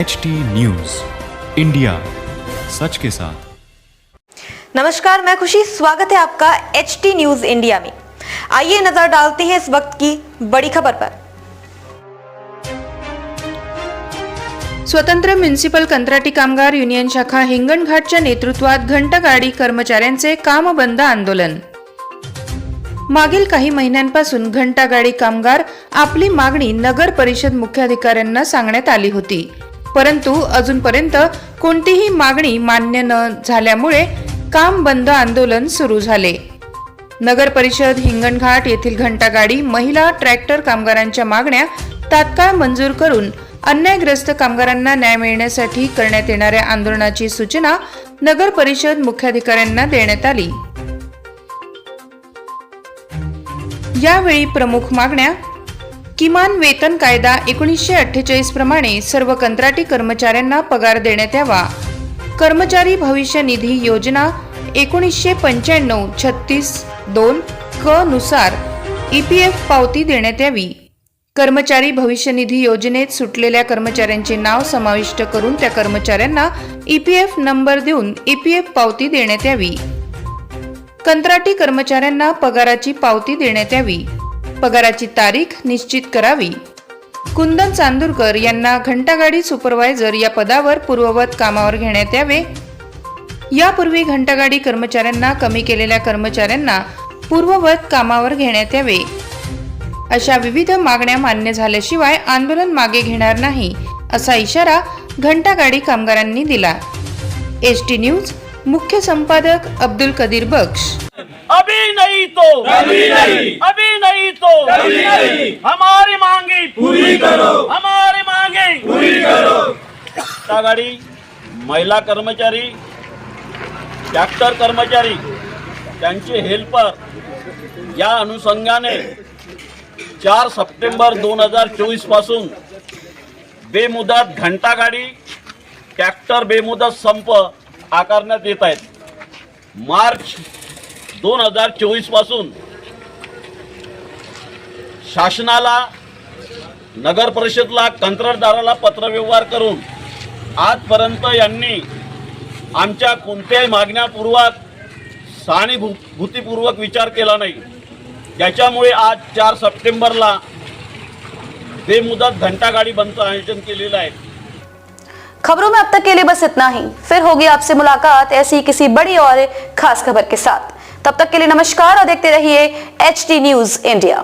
H T news India सच के साथ नमस्कार मैं खुशी। स्वागत है आपका एच टी न्यूज इंडिया में। आइए नजर डालते हैं इस वक्त की बड़ी खबर पर। स्वतंत्र म्युन्सिपल कंत्राटी कामगार युनियन शाखा हिंगणघाटच्या नेतृत्वात घंटागाडी कर्मचाऱ्यांचे काम बंद आंदोलन। मागील काही महिन्यांपासून घंटागाडी कामगार आपली मागणी नगर परिषद मुख्याधिकाऱ्यांना सांगण्यात आली होती। परंतु अजूनपर्यंत कोणतीही मागणी मान्य न झाल्यामुळे काम बंद आंदोलन सुरू झाले. नगर परिषद हिंगणघाट येथील घंटागाडी महिला ट्रॅक्टर कामगारांच्या मागण्या तात्काळ मंजूर करून अन्यायग्रस्त कामगारांना न्याय मिळण्यासाठी करण्यात येणाऱ्या आंदोलनाची सूचना नगर परिषद मुख्याधिकाऱ्यांना देण्यात आली. यावेळी प्रमुख मागण्या किमान वेतन कायदा एकोणीसशे अठ्ठेचाळीस प्रमाणे सर्व कंत्राटी कर्मचाऱ्यांना पगार देण्यात यावा. कर्मचारी भविष्य निधी योजना एकोणीसशे पंच्याण्णव छत्तीस दोन क नुसार ई पी एफ पावती देण्यात यावी. कर्मचारी भविष्य निधी योजनेत सुटलेल्या कर्मचाऱ्यांचे नाव समाविष्ट करून त्या कर्मचाऱ्यांना ई पी एफ नंबर देऊन ई पी एफ पावती देण्यात यावी. कंत्राटी कर्मचाऱ्यांना पगाराची पावती देण्यात यावी. पगाराची तारीख निश्चित करावी. कुंदन चांदूरकर यांना घंटागाडी सुपरवायझर या पदावर पूर्ववत कामावर घेण्यात यावे. यापूर्वी घंटागाडी कर्मचाऱ्यांना कमी केलेल्या कर्मचाऱ्यांना पूर्ववत कामावर घेण्यात यावे. अशा विविध मागण्या मान्य झाल्याशिवाय आंदोलन मागे घेणार नाही असा इशारा घंटागाडी कामगारांनी दिला. एस टी न्यूज मुख्य संपादक अब्दुल कदीर बख्श. अभी नहीं तो। नहीं अभी नहीं। तो कभी नहीं। हमारी मांगे पूरी करो। हमारी मांगे पूरी करो। गाडी महिला कर्मचारी ट्रॅक्टर कर्मचारी त्यांचे हेल्पर या अनुषंगाने चार सप्टेंबर दोन हजार चोवीसपासून बेमुदत घंटागाडी ट्रॅक्टर बेमुदत संप आकारण्यात येत आहेत. मार्च दोन हजार चोवीसपासून शासनाला नगर परिषदला कंत्राटदाराला पत्रव्यवहार करून आजपर्यंत यांनी आमच्या कोणत्याही मागण्यापूर्वक सहानुभूतीपूर्वक विचार केला नाही. त्याच्यामुळे आज चार सप्टेंबरला बेमुदत घंटागाडी बंदचं आयोजन केलेलं आहे. खबरों में अब तक के लिए बस इतना ही। फिर होगी आपसे मुलाकात ऐसी किसी बड़ी और खास खबर के साथ। तब तक के लिए नमस्कार और देखते रहिए एच टी न्यूज इंडिया